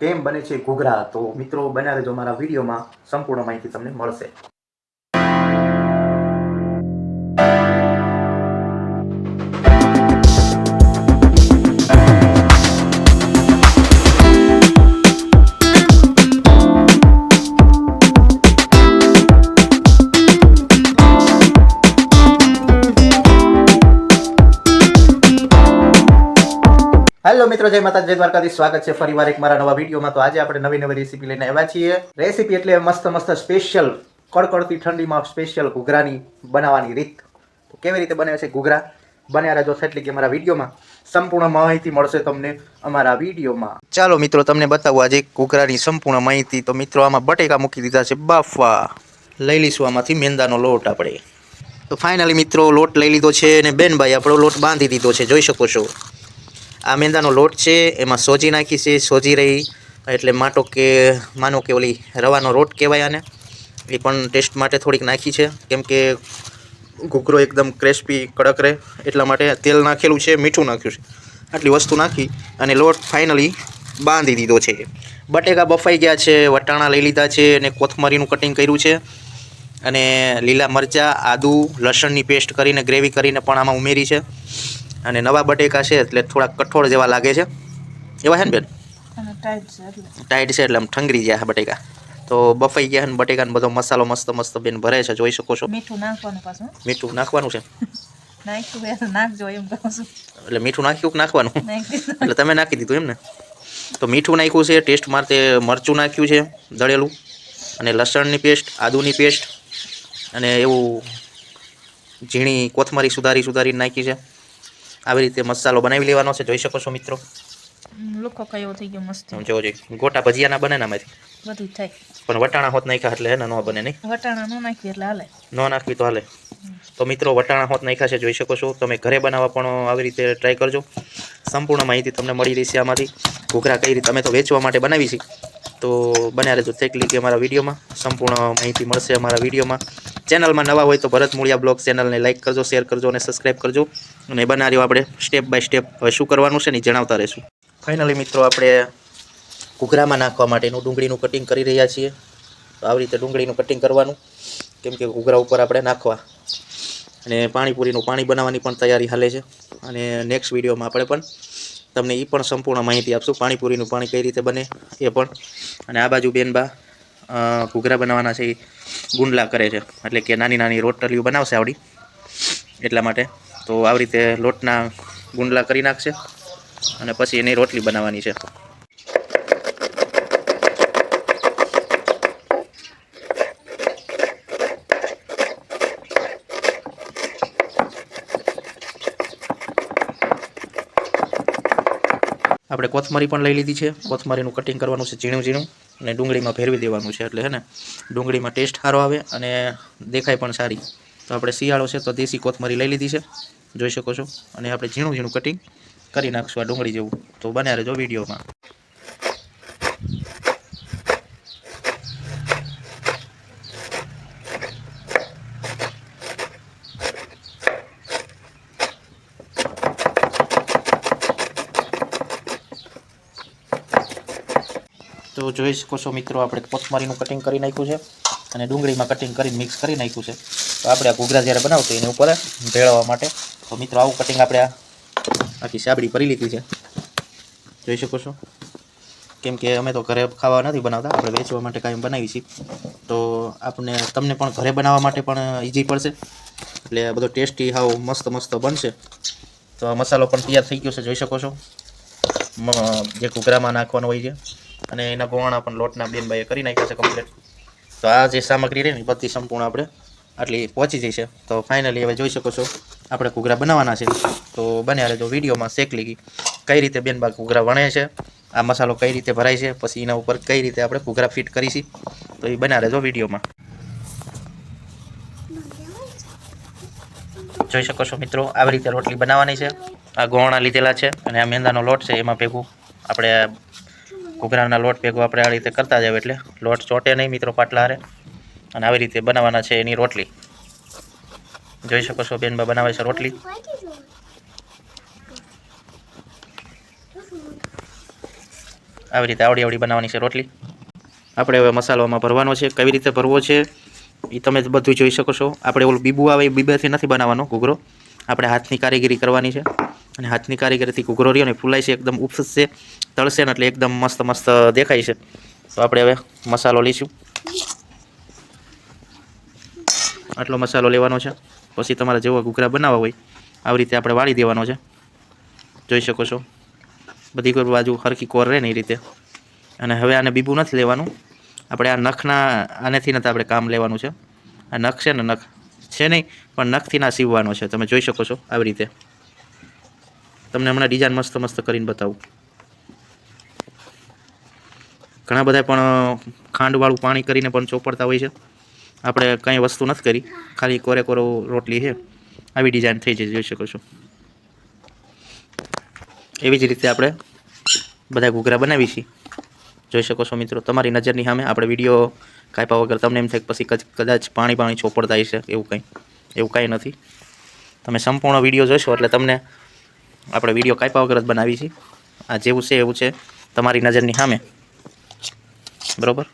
કેમ બને છે ઘૂઘરા? તો મિત્રો બન્યા રહેજો મારા વિડીયોમાં. સંપૂર્ણ માહિતી તમને મળશે. હેલો મિત્રો, જય માતા જય દ્વારકાથી સ્વાગત છે ફરીવાર એક મારા નવા વિડીયોમાં. તો આજે આપણે નવી નવી રેસીપી લઈને આવ્યા છીએ. રેસીપી એટલે મસ્ત મસ્ત સ્પેશિયલ કડકડતી ઠંડીમાં સ્પેશિયલ ઘૂઘરાની બનાવવાની રીત. તો કેવી રીતે બને છે ઘૂઘરા? બન્યા રહેજો એટલે કે અમારા વિડીયોમાં. સંપૂર્ણ માહિતી મળશે તમને અમારા વિડીયોમાં. ચાલો મિત્રો, તમને બતાવું આજે ઘૂઘરાની સંપૂર્ણ માહિતી. તો મિત્રો, આમાં બટેકા મૂકી દીધા છે, બાફવા. લઈ લઈશું આમાંથી, મેંદાનો લોટ આપણે. તો ફાઇનલી મિત્રો, લોટ લઈ લીધો છે અને બેનભાઈ આપણો લોટ બાંધી દીધો છે, જોઈ શકો છો. આ મેંદાનો લોટ છે, એમાં સોજી નાખી છે, સોજી રહી. એટલે માટો કે, માનો કે ઓલી રવાનો રોટ કહેવાય આને. એ પણ ટેસ્ટ માટે થોડીક નાખી છે. કેમ કે ઘૂઘરો એકદમ ક્રેસ્પી, કડક રહે. એટલા માટે તેલ નાખેલું છે, મીઠું નાખ્યું છે. આટલી વસ્તુ નાખી અને લોટ ફાઇનલી બાંધી દીધો છે. બટેકા બફાઈ ગયા છે, વટાણા લઈ લીધા છે અને કોથમરીનું કટિંગ કર્યું છે. અને લીલા મરચાં, આદું, લસણની પેસ્ટ કરીને ગ્રેવી કરીને પણ આમાં ઉમેરી છે. અને નવા બટેકા છે એટલે થોડા કઠોળ જેવા લાગે છે. એવા છે ને બેન? ટાઈટ છે એટલે. આમ ઠંગરી ગયા બટેકા. તો બફાઈ ગયા બટેકા ને બટેકાનો બધો મસાલો મસ્ત મસ્ત બેન ભરે છે જોઈ શકો છો. મીઠું નાખવાનું પાછું. મીઠું નાખવાનું છે? એટલે મીઠું નાખ્યું કે નાખવાનું? એટલે તમે નાખી દીધું એમ ને? તો મીઠું નાખ્યું છે ટેસ્ટ માટે મરચું નાખ્યું છે દળેલું. અને લસણની પેસ્ટ આદુની પેસ્ટ. અને એવું ઝીણી કોથમરી સુધારી સુધારી નાખી છે. આવી રીતે મસાલો બનાવી લેવાનો છે. જોઈ શકો છો મિત્રો. હમ, કયો થઈ ગયો મસ્ત. જોવો જોઈએ. ગોટા ભજીયાના બને ના બધું થાય. પણ વટાણા હોત નાખ્યા એટલે હે ને બને નહીં? વટાણા ન નાખીએ એટલે હાલે. ન નાખવી તો હાલે. તો મિત્રો વટાણા હોત નાખ્યા છે. જોઈ શકો છો. તમે ઘરે બનાવવા પણ આવી રીતે ટ્રાય કરજો. સંપૂર્ણ માહિતી તમને મળી રહેશે આમાંથી. ઘૂઘરા કઈ રીતે અમે તો વેચવા માટે બનાવી છે. તો બન્યા રહેજો. તેકલી કે અમારા વિડીયોમાં. સંપૂર્ણ માહિતી મળશે અમારા વિડીયોમાં. ચેનલમાં નવા હોય તો ભરત મૂળિયા બ્લોગ ચેનલને લાઇક કરજો શેર કરજો અને સબસ્ક્રાઈબ કરજો. અને બના રહ્યો આપણે સ્ટેપ બાય સ્ટેપ હવે શું કરવાનું છે ને જણાવતા રહીશું. ફાઇનલી મિત્રો આપણે ઘૂઘરામાં નાખવા માટેનું ડુંગળીનું કટિંગ કરી રહ્યા છીએ. તો આવી રીતે ડુંગળીનું કટિંગ કરવાનું. કેમ કે ઘૂઘરા ઉપર આપણે નાખવા. અને પાણીપુરીનું પાણી બનાવવાની પણ તૈયારી હાલે છે. અને નેક્સ્ટ વિડીયોમાં આપણે પણ તમને એ પણ સંપૂર્ણ માહિતી આપશું પાણીપુરીનું પાણી કઈ રીતે બને એ પણ. અને આ બાજુ બેનબા ઘૂઘરા બનાવવાના છે એ ગુંડલા કરે છે. એટલે કે નાની નાની રોટલીઓ બનાવશે આવડી, એટલા માટે. તો આવી રીતે લોટના ગુંડલા કરી નાખશે અને પછી એની રોટલી બનાવવાની છે. આપણે કોથમરી પણ લઈ લીધી છે. કોથમરીનું કટિંગ કરવાનું છે ઝીણું ઝીણું. અને ડુંગળીમાં ફેરવી દેવાનું છે એટલે હે ને ડુંગળીમાં ટેસ્ટ સારો આવે અને દેખાય પણ સારી. તો આપણે શિયાળો છે તો દેશી કોથમરી લઈ લીધી છે, જોઈ શકો છો. અને આપણે ઝીણું ઝીણું કટિંગ કરી નાખશું આ ડુંગળી જેવું. તો બન્યા રહેજો વિડીયોમાં. તો જોઈ શકો છો મિત્રો આપણે કોથમરીનું કટિંગ કરી નાખ્યું છે અને ડુંગળીમાં કટિંગ કરી મિક્સ કરી નાખ્યું છે. તો આપણે આ ઘૂઘરા જ્યારે બનાવતો એની ઉપર ભેળવવા માટે. તો મિત્રો, આવું કટિંગ આપણે આખી સાબડી ભરી લીધી છે. જોઈ શકો છો? કેમ કે અમે તો ઘરે ખાવા નથી બનાવતા, આપણે વેચવા માટે કાંઈ બનાવી છીએ. તો આપણે તમને પણ ઘરે બનાવવા માટે પણ ઇઝી પડશે. એટલે બધો ટેસ્ટી હાવ મસ્ત મસ્ત બનશે. તો મસાલો પણ તૈયાર થઈ ગયો છે, જોઈ શકો છો? જે ઘૂઘરામાં નાખવાનો હોય છે. અને એના ગોવાણા પણ લોટના બેનભાઈએ કરી નાખ્યા છે કમ્પ્લીટ તો આ જે સામગ્રી રહી ને બધી સંપૂર્ણ આપણે આટલી પહોંચી જઈ છે. તો ફાઇનલી હવે જોઈ શકો છો, આપણે ઘૂઘરા બનાવવાના છે. તો બન્યા જો વિડીયોમાં શેક લીધી. કઈ રીતે બેનબા ઘૂઘરા વણે છે, આ મસાલો કઈ રીતે ભરાય છે, પછી એના ઉપર કઈ રીતે આપણે ઘૂઘરા ફિટ કરીશી તો એ બના રહેજો વિડીયોમાં. જોઈ શકો છો મિત્રો, આવી રીતે રોટલી બનાવવાની છે. આ ગોળણા લીધેલા છે અને આ મેંદાનો લોટ છે, એમાં ભેગું આપણે ઘૂઘરાના લોટ ભેગો આપણે આ રીતે કરતા જાવ એટલે લોટ ચોટે નહીં મિત્રો પાટલા હારે. અને આવી રીતે બનાવવાના છે એની રોટલી. જોઈ શકો છો બેનબા બનાવે છે રોટલી. આવી રીતે આવડી આવડી બનાવવાની છે રોટલી. આપણે હવે મસાલોમાં ભરવાનો છે. કેવી રીતે ભરવો છે એ તમે બધું જોઈ શકો છો. આપણે ઓલું બીબુ આવે એ બીબેથી નથી બનાવવાનો ઘૂઘરો. આપણે હાથની કારીગરી કરવાની છે. અને હાથની કારીગરીથી ઘૂઘરો રહ્યો ને ફૂલાય છે, એકદમ ઉપસશે તળશે ને એટલે એકદમ મસ્ત મસ્ત દેખાય છે. તો આપણે હવે મસાલો લઈશું. આટલો મસાલો લેવાનો છે. પછી તમારે જેવો ઘૂઘરા બનાવવા હોય, આવી રીતે આપણે વાળી દેવાનો છે. જોઈ શકો છો. બધી કોઈ બાજુ હરખી કોર રહે ને એ રીતે. અને હવે આને બીબું નથી લેવાનું. આપણે આ નખના, આનેથી નથી આપણે કામ લેવાનું છે. આ નખ છે ને નખ. છે નહીં, પણ નખથી ના સીવવાનો છે. તમે જોઈ શકો છો, આવી રીતે. તમને હમણાં ડિઝાઇન મસ્ત મસ્ત કરીને બતાવું. ઘણા બધા પણ ખાંડવાળું પાણી કરીને પણ ચોપડતા હોય છે. આપણે કંઈ વસ્તુ નથી કરી. ખાલી કોરે કોરો રોટલી છે. આવી ડિઝાઇન થઈ જઈ જોઈ શકો છો. એવી જ રીતે આપણે બધા ઘૂઘરા બનાવી છીએ. જોઈ શકો છો મિત્રો, તમારી નજરની સામે આપણે વીડિયો કાપ્યા વગર તમને એમ થાય પછી કદાચ પાણી પાણી ચોપડતા હશે, એવું કંઈ. એવું કાંઈ નથી. તમે સંપૂર્ણ વીડિયો જોશો એટલે તમને આપણે વીડિયો કાપ્યા વગર જ બનાવી છીએ. આ જેવું છે, એવું છે. તમારી નજરની સામે. બરાબર?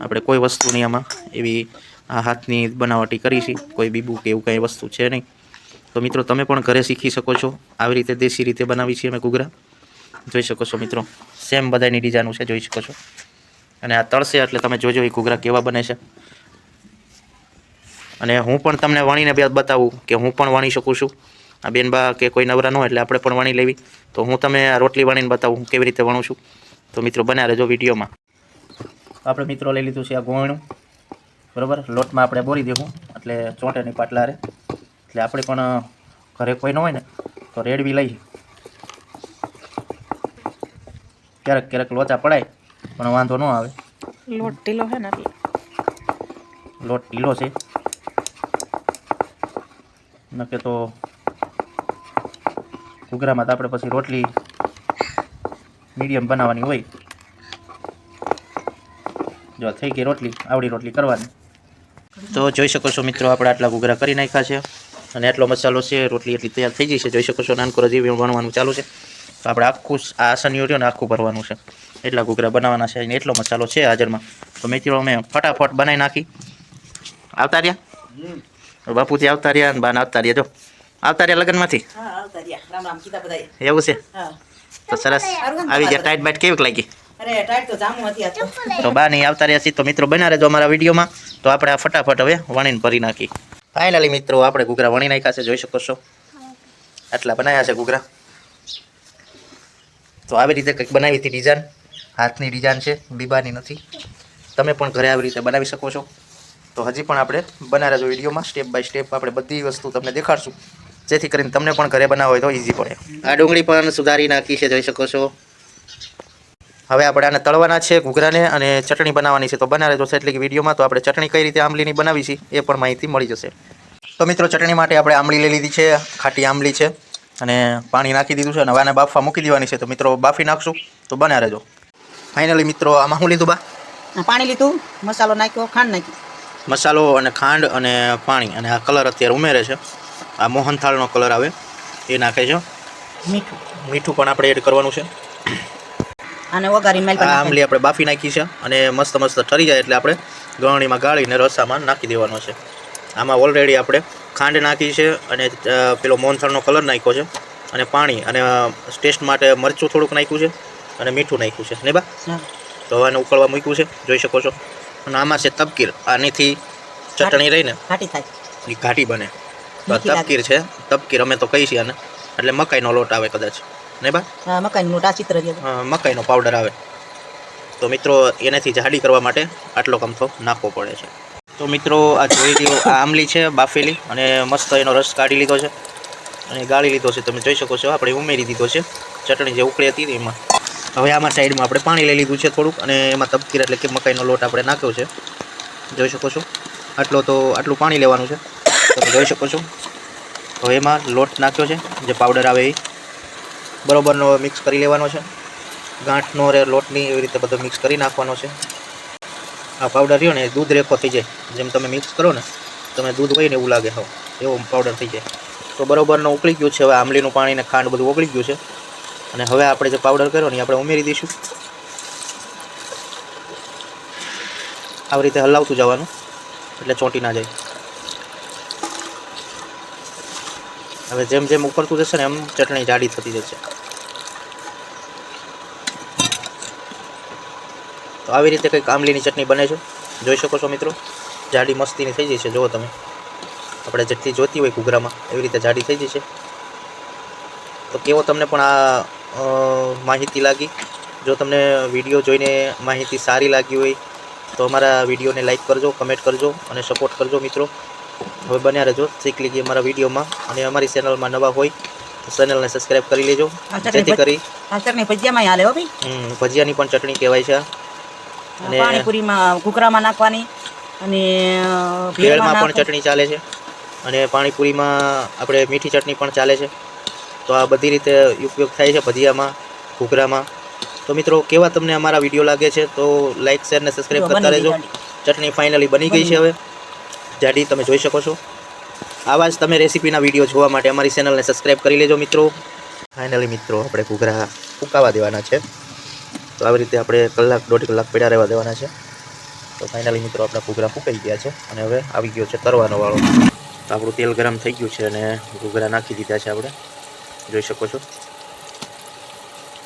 આપણે કોઈ વસ્તુની આમાં એવી આ હાથની બનાવટી કરી છે, કોઈ બીબુ કે એવું કંઈ વસ્તુ છે નહીં. તો મિત્રો, તમે પણ ઘરે શીખી શકો છો. આવી રીતે દેશી રીતે બનાવી છીએ અમે ઘૂઘરા. જોઈ શકો છો મિત્રો સેમ બધાની ડિઝાઇન છે, જોઈ શકો છો. અને આ તળશે એટલે તમે જોજો એ ઘૂઘરા કેવા બને છે. અને હું પણ તમને વણીને બે બતાવું કે હું પણ વણી શકું છું. આ બેનબા કે કોઈ નવરા ન હોય એટલે આપણે પણ વણી લેવી. તો હું તમે આ રોટલી વણીને બતાવું હું કેવી રીતે વણું છું. તો મિત્રો બન્યા રહેજો વિડીયોમાં. આપણે મિત્રો લઈ લીધું છે આ ગોળણું બરાબર? લોટમાં આપણે બોરી દેવું. એટલે ચોંટે નહીં પાટલા રે. એટલે આપણે પણ ઘરે કોઈ ન હોય ને તો રેડવી લઈ ક્યારેક ક્યારેક લોચા પડાય પણ વાંધો ન આવે. લોટ ઢીલો છે ને લોટ ઢીલો છે. નકે તો ઘૂઘરામાં તો આપણે પછી રોટલી મીડિયમ બનાવવાની હોય. જો થઈ ગઈ રોટલી આવડી રોટલી કરવાની. તો જોઈ શકો છો મિત્રો આપણે આટલા ઘૂઘરા કરી નાખ્યા છે. અને એટલો મસાલો છે રોટલી એટલી તૈયાર થઈ ગઈ છે. જોઈ શકો છો નાનકો હજી બનવાનું ચાલુ છે. તો આપણે આખું આ આસનીઓ રહ્યો ને આખું ભરવાનું છે. એટલા ઘૂઘરા બનાવવાના છે. અને એટલો મસાલો છે હાજરમાં. તો મિત્રો અમે ફટાફટ બનાવી નાખી. આવતા રહ્યા? બાપુથી આવતા રહ્યા અને બાન આવતા રહ્યા. જો. આવતા રહ્યા લગ્નમાંથી? એવું છે? તો સરસ. આવી. જાય ટાઈટ બાઈટ કેવીક લાગી? તો જામું હતી આ તો. તો બા નહીં આવતા રહ્યા છીએ. તો મિત્રો બના રહેજો અમારા વિડીયોમાં. તો આપણે આ ફટાફટ હવે વણીને ભરી નાખી. ફાઇનલી મિત્રો આપણે ઘૂઘરા વણી નાખ્યા છે. જોઈ શકો છો. આટલા બનાવ્યા છે ઘૂઘરા. તો આવી રીતે કંઈક બનાવી હતી ડિઝાઇન હાથની ડિઝાઇન છે. બીબાની નથી. તમે પણ ઘરે આવી રીતે બનાવી શકો છો. તો હજી પણ આપણે બનાવ્યા વિડીયોમાં. સ્ટેપ બાય સ્ટેપ આપણે બધી વસ્તુ તમને દેખાડશું. જેથી કરીને તમને પણ ઘરે બનાવો હોય તો ઇઝી પડે. આ ડુંગળી પણ સુધારી નાખી છે જોઈ શકો છો. હવે આપણે આને તળવાના છે ઘૂઘરાને અને ચટણી બનાવવાની છે. તો બનાવે રહેજો એટલે કે વિડીયોમાં તો આપણે ચટણી કઈ રીતે આંબલીની બનાવી છે એ પણ માહિતી મળી જશે. તો મિત્રો ચટણી માટે આપણે આંબલી લઈ લીધી છે ખાટી આંબલી છે અને પાણી નાખી દીધું છે અને હવે આને બાફવા મૂકી દેવાની છે. તો મિત્રો બાફી નાખશું તો બના રહેજો. ફાઇનલી મિત્રો આમાં શું લીધું બા? પાણી લીધું મસાલો નાખ્યો ખાંડ નાખી મસાલો અને ખાંડ અને પાણી અને આ કલર અત્યારે ઉમેરે છે. આ મોહનથાળનો કલર આવે. એ નાખે છે. મીઠું. મીઠું પણ આપણે એડ કરવાનું છે. અને વઘારીને મેલ આ આંબલી આપણે બાફી નાખી છે અને મસ્ત મસ્ત ઠરી જાય એટલે આપણે ગળણીમાં ગાળીને રસામાં નાખી દેવાનો છે. આમાં ઓલરેડી આપણે ખાંડ નાખી છે અને પેલો મોહનથાળનો કલર નાખ્યો છે અને પાણી અને ટેસ્ટ માટે મરચું થોડુંક નાખ્યું છે અને મીઠું નાખ્યું છે. ને બા? તો હવે ઉકળવા મૂક્યું છે. જોઈ શકો છો. અને આમાં છે તબકીર આનીથી ચટણી રહીને. ઘાટી થાય. ઘાટી બને. તો. તપકીર છે. તપકીર અમે તો કહીએ છીએ આને. એટલે મકાઈનો લોટ આવે કદાચ. નહીં બા? હા મકાઈનો લોટ આ ચિત્ર જેવું મકાઈનો પાવડર આવે. તો મિત્રો એનાથી જાડી કરવા માટે આટલો કમથો નાખવો પડે છે. તો મિત્રો આ જોઈ લીધો આ આંબલી છે બાફેલી. અને મસ્ત એનો રસ કાઢી લીધો છે. અને ગાળી લીધો છે. તમે જોઈ શકો છો આપણે ઉમેરી દીધો છે. ચટણી જે ઉકળી હતી એમાં. હવે આમાં સાઈડમાં આપણે પાણી લઈ લીધું છે થોડુંક. અને એમાં તપકીર એટલે કે મકાઈનો લોટ આપણે નાખ્યો છે. જોઈ શકો છો. આટલો તો આટલું પાણી લેવાનું છે. તમે જોઈ શકો છો. તો એમાં લોટ નાખ્યો છે, જે પાવડર આવે એ. બરોબરનો મિક્સ કરી લેવાનો છે. ગાંઠનો રે લોટની એવી રીતે બધો મિક્સ કરી નાખવાનો છે. આ પાવડર રહ્યો ને, એ દૂધ રેખો થઈ જાય. જેમ તમે મિક્સ કરો ને, તમે દૂધ હોય ને એવું લાગે હો એવો પાવડર થઈ જાય. તો બરોબરનો ઉકળી ગયું છે, હવે આંબલીનું પાણી ને ખાંડ બધું ઉકળી ગયું છે. અને હવે આપણે જે પાવડર કર્યો ને આપણે ઉમેરી દઈશું. આવી રીતે હલાવતું જવાનું, એટલે ચોંટી ના જાય. હવે જેમ જેમ ઉકળતું જશે ને એમ ચટણી જાડી થતી જશે. તો આવી રીતે કંઈક આમલીની ચટણી બને છે. જોઈ શકો છો મિત્રો? જાડી મસ્તીની થઈ જશે. જુઓ તમે. આપણે જેટલી જોતી હોય ઘૂઘરામાં, એવી રીતે જાડી થઈ જશે. તો કેવો તમને પણ આ માહિતી લાગી? જો તમને વીડિયો જોઈને માહિતી સારી લાગી હોય, તો અમારા વિડીયોને લાઈક કરજો, કમેન્ટ કરજો અને સપોર્ટ કરજો મિત્રો. હવે બન્યા રહેજો. શીખ લીધી અમારા વિડીયોમાં. અને અમારી ચેનલમાં નવા હોય તો ચેનલને સબસ્ક્રાઈબ કરી લેજો. જેથી કરી આ ભજીયામાં હાલે હો ભાઈ. ભજીયાની પણ ચટણી કહેવાય છે. અને- પાણીપુરીમાં ઘૂઘરામાં નાખવાની અને ભેળમાં પણ ચટણી ચાલે છે. અને પાણીપુરીમાં આપણે મીઠી ચટણી પણ ચાલે છે. તો આ બધી રીતે ઉપયોગ થાય છે ભજીયામાં ઘૂઘરામાં. તો મિત્રો કેવા તમને અમારા વીડિયો લાગે છે તો લાઈક શેર ને સબસ્ક્રાઈબ કરતા રહેજો. ચટણી ફાઇનલી બની ગઈ છે હવે. જાડી, તમે જોઈ શકો છો. આવા જ તમે રેસીપીના વીડિયો જોવા માટે અમારી ચેનલને સબસ્ક્રાઈબ કરી લેજો, મિત્રો. ફાઇનલી મિત્રો, આપણે ઘૂઘરા ફૂંકાવા દેવાના છે. તો આવી રીતે આપણે કલાક, દોઢ કલાક પડ્યા રહેવા દેવાના છે. તો ફાઇનલી મિત્રો, આપણા ઘૂઘરા ફૂંકાઈ ગયા છે અને હવે આવી ગયો છે તરવાનો વાળો. તો આપણું તેલ ગરમ થઈ ગયું છે અને ઘૂઘરા નાખી દીધા છે આપણે. જોઈ શકો છો.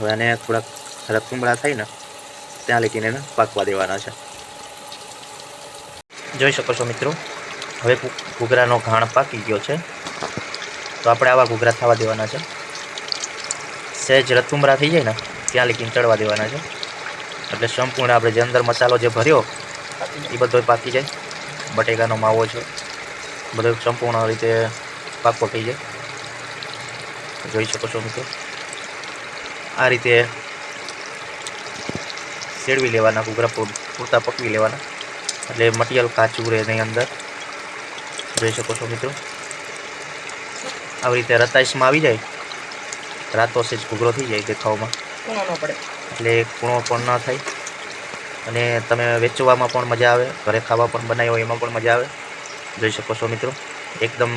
હવે આને થોડાક રતુંબળા થાય ને ત્યાં લગીને એને પાકવા દેવાના છે. જોઈ શકો છો, મિત્રો. હવે ઘૂઘરાનો ઘાણ પાકી ગયો છે. તો આપણે આવા ઘૂઘરા થવા દેવાના છે. સહેજ રતુમરા થઈ જાય ને, ત્યાં લગીને ચડવા દેવાના છે. એટલે સંપૂર્ણ આપણે જે અંદર મસાલો જે ભર્યો, એ બધો પાકી જાય. બટેકાનો માવો છે. બધો સંપૂર્ણ રીતે પાકો થઈ જાય. જોઈ શકો છો મિત્રો. આ રીતે શેડવી લેવાના ઘૂઘરા પૂરતા પકવી લેવાના. એટલે મટીરિયલ કાચું રહે નહીં અંદર. જોઈ શકો છો મિત્રો. આવી રીતે રતાઈશમાં આવી જાય. રાતો સેજ ઘૂઘરો થઈ જાય દેખાવમાં. એટલે કૂણો પણ ન થાય. અને તમે વેચવામાં પણ મજા આવે ઘરે ખાવા પણ બનાવ્યો હોય એમાં પણ મજા આવે. જોઈ શકો છો મિત્રો. એકદમ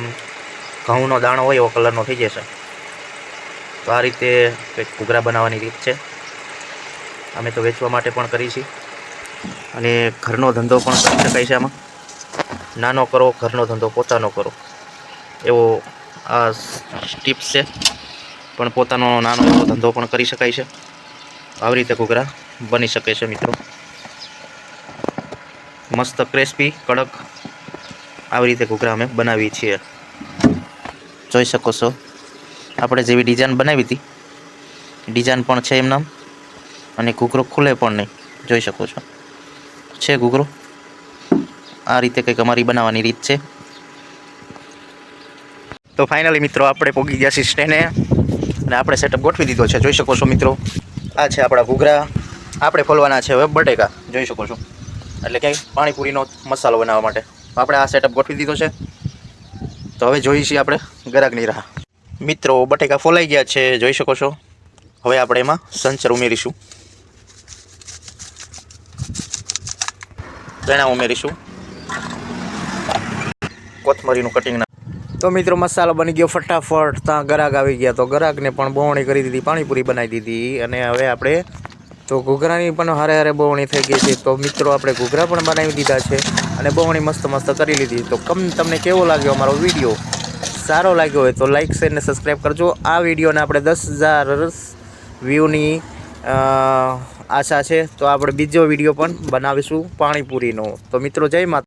ઘઉંનો દાણો હોય એવો કલરનો થઈ જશે. તો આ રીતે કંઈક ઘૂઘરા બનાવવાની રીત છે. અમે તો વેચવા માટે પણ કરી છીએ. અને ઘરનો ધંધો પણ કરી શકાય છે આમાં. નાનો કરો, ઘરનો ધંધો પોતાનો કરો. એવો આ ટિપ્સ છે. પણ પોતાનો નાનો એવો ધંધો પણ કરી શકાય છે. આવી રીતે ઘૂઘરા બની શકે છે મિત્રો. મસ્ત ક્રેસ્પી કડક આવી રીતે ઘૂઘરા અમે બનાવીએ છીએ. જોઈ શકો છો. આપણે જેવી ડિઝાઇન બનાવી હતી. ડિઝાઇન પણ છે એમનામ અને ઘૂઘરો ખુલે પણ નહીં. જોઈ શકો છો. છે ઘૂઘરો? આ રીતે કંઈક અમારી બનાવવાની રીત છે. તો ફાઇનલી મિત્રો આપણે પોગી ગયા છીએ સ્ટેને અને આપણે સેટઅપ ગોઠવી દીધો છે. જોઈ શકો છો મિત્રો, આ છે આપણા ઘૂઘરા. આપણે ફોલવાના છે હવે બટેકા. જોઈ શકો છો. એટલે કે પાણીપુરીનો મસાલો બનાવવા માટે. આપણે આ સેટઅપ ગોઠવી દીધો છે. તો હવે જોઈએ છીએ આપણે ગરાગની રાહ. મિત્રો, બટેકા ફોલાઈ ગયા છે. જોઈ શકો છો. હવે આપણે એમાં સંચર ઉમેરીશું. ચણા ઉમેરીશું. કોથમરીનું કટિંગ તો મિત્રો મસાલો બની ગયો ફટાફટ. ત્યાં ગરાગ આવી ગયા. તો ગરાગને પણ બોવણી કરી દીધી, પાણીપુરી બનાવી દીધી. અને હવે આપણે તો ઘૂઘરાની પણ હારે હારે બોવણી થઈ ગઈ છે. તો મિત્રો આપણે ઘૂઘરા પણ બનાવી દીધા છે અને બોવણી મસ્ત મસ્ત કરી લીધી. તો કમ તમને કેવો લાગ્યો અમારો વીડિયો? સારો લાગ્યો હોય તો લાઈક શેર ને સબસ્ક્રાઈબ કરજો. આ વિડીયોને આપણે દસ હજાર વ્યૂની આશા છે. તો આપણે બીજો વીડિયો પણ બનાવીશું પાણીપુરીનો. તો મિત્રો જય માતા